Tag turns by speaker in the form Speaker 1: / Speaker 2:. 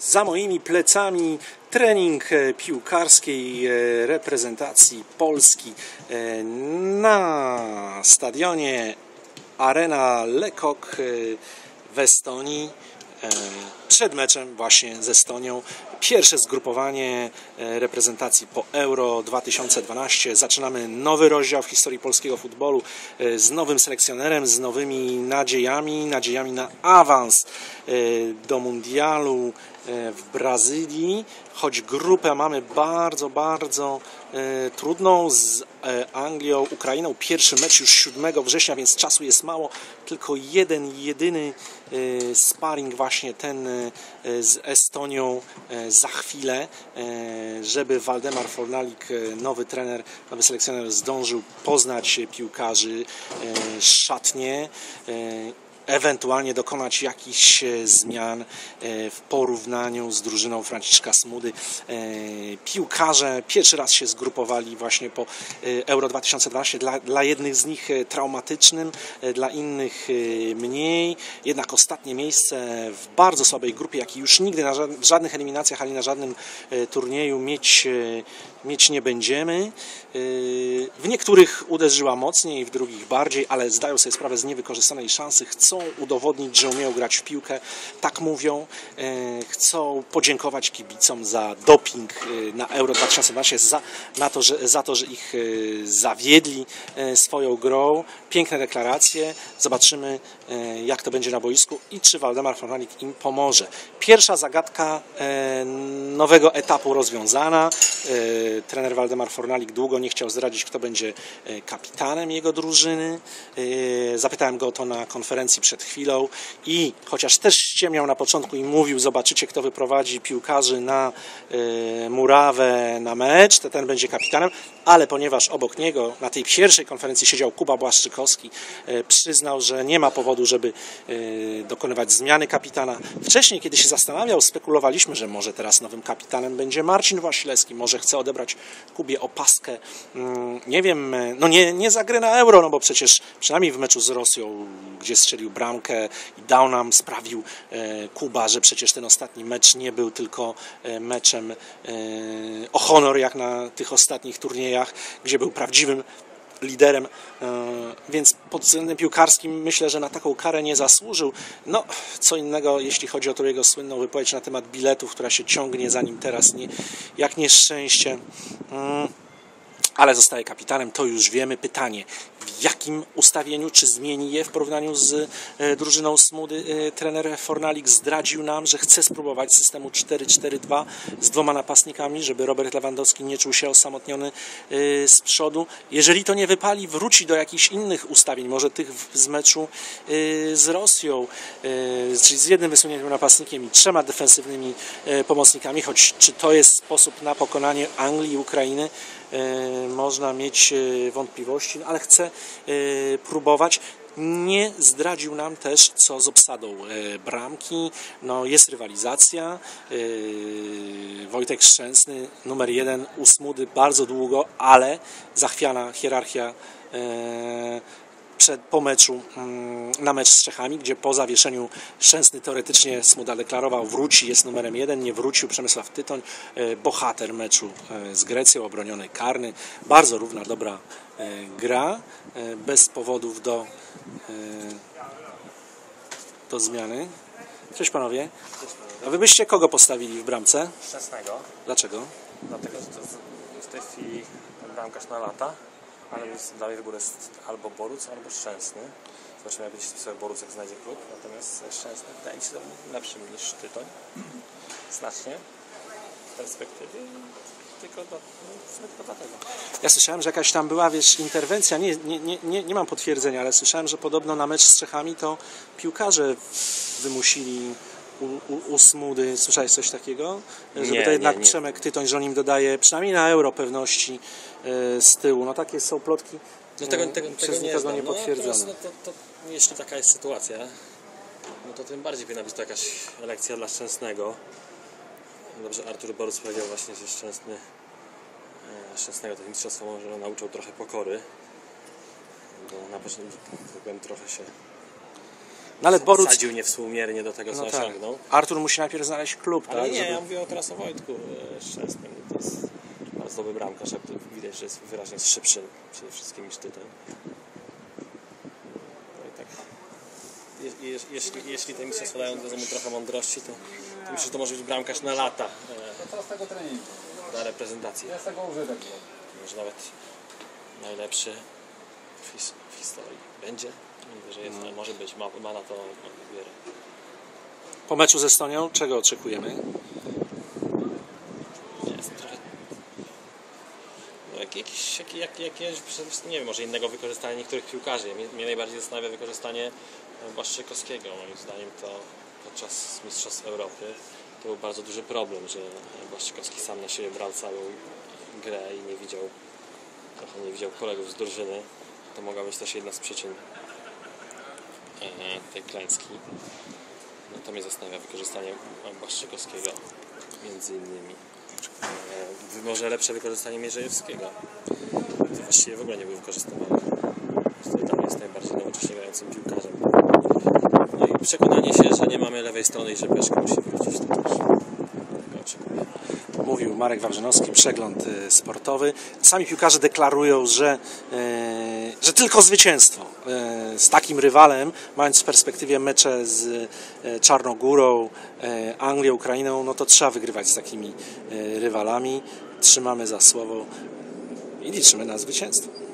Speaker 1: Za moimi plecami trening e, piłkarskiej e, reprezentacji Polski e, na stadionie Arena Lekok w Estonii. Przed meczem właśnie z Estonią. Pierwsze zgrupowanie reprezentacji po Euro 2012. Zaczynamy nowy rozdział w historii polskiego futbolu z nowym selekcjonerem, z nowymi nadziejami, nadziejami na awans do mundialu w Brazylii, choć grupę mamy bardzo, bardzo e, trudną z e, Anglią, Ukrainą. Pierwszy mecz już 7 września, więc czasu jest mało. Tylko jeden, jedyny e, sparring właśnie ten z Estonią za chwilę, żeby Waldemar Fornalik, nowy trener, nowy selekcjoner zdążył poznać piłkarzy, szatnie ewentualnie dokonać jakichś e, zmian e, w porównaniu z drużyną Franciszka Smudy. E, piłkarze pierwszy raz się zgrupowali właśnie po Euro 2012. Dla, dla jednych z nich traumatycznym, dla innych mniej. Jednak ostatnie miejsce w bardzo słabej grupie, jak i już nigdy na żadnych eliminacjach ani na żadnym turnieju mieć, mieć nie będziemy. W niektórych uderzyła mocniej, w drugich bardziej, ale zdają sobie sprawę z niewykorzystanej szansy. Chcą udowodnić, że umieją grać w piłkę. Tak mówią. E, chcą podziękować kibicom za doping e, na Euro 2012, za, na to, że, za to, że ich zawiedli swoją grą. Piękne deklaracje. Zobaczymy, jak to będzie na boisku i czy Waldemar Fornalik im pomoże. Pierwsza zagadka nowego etapu rozwiązana. Trener Waldemar Fornalik długo nie chciał zdradzić, kto będzie kapitanem jego drużyny. Zapytałem go o to na konferencji przed chwilą i chociaż też ściemniał na początku i mówił, zobaczycie kto wyprowadzi piłkarzy na y, murawę, na mecz, to ten będzie kapitanem, ale ponieważ obok niego na tej pierwszej konferencji siedział Kuba Błaszczykowski, przyznał, że nie ma powodu, żeby dokonywać zmiany kapitana. Wcześniej, kiedy się zastanawiał, spekulowaliśmy, że może teraz nowym kapitanem będzie Marcin Wasilewski, może chce odebrać Kubie opaskę, mm, nie wiem, no nie, nie za grę na euro, no bo przecież przynajmniej w meczu z Rosją, gdzie strzelił bramkę i dał nam, sprawił e, Kuba, że przecież ten ostatni mecz nie był tylko e, meczem e, o honor, jak na tych ostatnich turniejach, gdzie był prawdziwym liderem, więc pod względem piłkarskim myślę, że na taką karę nie zasłużył. No, co innego, jeśli chodzi o tą jego słynną wypowiedź na temat biletów, która się ciągnie za nim teraz, nie, jak nieszczęście. Mm ale zostaje kapitanem, to już wiemy. Pytanie, w jakim ustawieniu, czy zmieni je w porównaniu z e, drużyną Smudy? E, trener Fornalik zdradził nam, że chce spróbować systemu 4-4-2 z dwoma napastnikami, żeby Robert Lewandowski nie czuł się osamotniony e, z przodu. Jeżeli to nie wypali, wróci do jakichś innych ustawień, może tych z meczu z Rosją, czyli z jednym wysuniętym napastnikiem i trzema defensywnymi pomocnikami, choć czy to jest sposób na pokonanie Anglii i Ukrainy, można mieć e, wątpliwości, ale chcę e, próbować. Nie zdradził nam też, co z obsadą bramki. No, jest rywalizacja. Wojtek Szczęsny, numer jeden, usmudy bardzo długo, ale zachwiana hierarchia przed, po meczu mm, na mecz z Czechami, gdzie po zawieszeniu Szczęsny teoretycznie Smuda deklarował wróci, jest numerem jeden, nie wrócił Przemysław Tytoń, e, bohater meczu e, z Grecją, obroniony karny, bardzo równa, dobra e, gra, bez powodów do, do zmiany. Cześć panowie. A wy byście kogo postawili w bramce?
Speaker 2: Szczęsnego.
Speaker 1: Dlaczego?
Speaker 2: Dlatego, że to w tej chwili bramkarz na lata ale dalej wybór jest albo Boruc, albo Szczęsny. Zobaczymy, jak będzie sobie Boruc, jak znajdzie klub. Natomiast Szczęsny wydaje mi się lepszym niż Tytoń. Znacznie. W perspektywie. Tylko, do, no, tylko dlatego.
Speaker 1: Ja słyszałem, że jakaś tam była, wiesz, interwencja, nie, nie, nie, nie mam potwierdzenia, ale słyszałem, że podobno na mecz z Czechami to piłkarze wymusili u, u, u Smudy. Słyszałeś coś takiego? Żeby
Speaker 2: nie,
Speaker 1: to jednak
Speaker 2: nie, nie.
Speaker 1: Przemek Tytoń, że on im dodaje, przynajmniej na euro pewności e, z tyłu. No takie są plotki
Speaker 2: no tego, tego,
Speaker 1: e,
Speaker 2: tego
Speaker 1: przez
Speaker 2: nie
Speaker 1: nikogo
Speaker 2: znam.
Speaker 1: nie
Speaker 2: no,
Speaker 1: potwierdzone.
Speaker 2: No, to, to, jeśli taka jest sytuacja, no to tym bardziej powinna być to jakaś lekcja dla Szczęsnego. Dobrze, Artur Borus powiedział właśnie, że Szczęsny e, Szczęsnego to mistrzostwo może nauczył trochę pokory. Bo na początku tak trochę się
Speaker 1: No ale Boruc,
Speaker 2: sadził niewspółmiernie do tego, co
Speaker 1: no tak.
Speaker 2: osiągnął.
Speaker 1: Artur musi najpierw znaleźć klub,
Speaker 2: Ale
Speaker 1: tak?
Speaker 2: nie,
Speaker 1: żeby-
Speaker 2: ja mówię o teraz o Wojtku e, Szczęsnym. To jest bardzo dobry bramkarz, jak to widać, że jest wyraźnie szybszy przede wszystkim niż Tytoń. No i tak. Je, je, jeśli, jeśli te mistrzostwa dają do mu trochę mądrości, to, to myślę, że to może być bramkarz na lata e,
Speaker 3: Co z tego treningu?
Speaker 2: na reprezentację.
Speaker 3: Ja z tego użytek.
Speaker 2: Może nawet najlepszy w, his, w historii będzie. Mówię, że jest, ale może być. Ma, ma na to wiele.
Speaker 1: Po meczu z Estonią czego oczekujemy?
Speaker 2: Nie, jest trochę... No, jak, jakiś, jak, jak, wszystkim, nie wiem, może innego wykorzystania niektórych piłkarzy. Mnie, mnie najbardziej zastanawia wykorzystanie e, Błaszczykowskiego. Moim zdaniem to podczas Mistrzostw Europy to był bardzo duży problem, że Błaszczykowski sam na siebie brał całą grę i nie widział, trochę nie widział kolegów z drużyny. To mogła być też jedna z przyczyn e, tej klęski. No to mnie zastanawia wykorzystanie Błaszczykowskiego między innymi. E, Może lepsze wykorzystanie Mierzejewskiego. To właściwie w ogóle nie był wykorzystywany. Który tam jest najbardziej nowocześnie grającym piłkarzem. No i przekonanie się, że nie mamy lewej strony i że Peszko musi wrócić. To też.
Speaker 1: Mówił Marek Wawrzynowski, przegląd e, sportowy. Sami piłkarze deklarują, że, że tylko zwycięstwo e, z takim rywalem, mając w perspektywie mecze z e, Czarnogórą, e, Anglią, Ukrainą, no to trzeba wygrywać z takimi rywalami. Trzymamy za słowo i liczymy na zwycięstwo.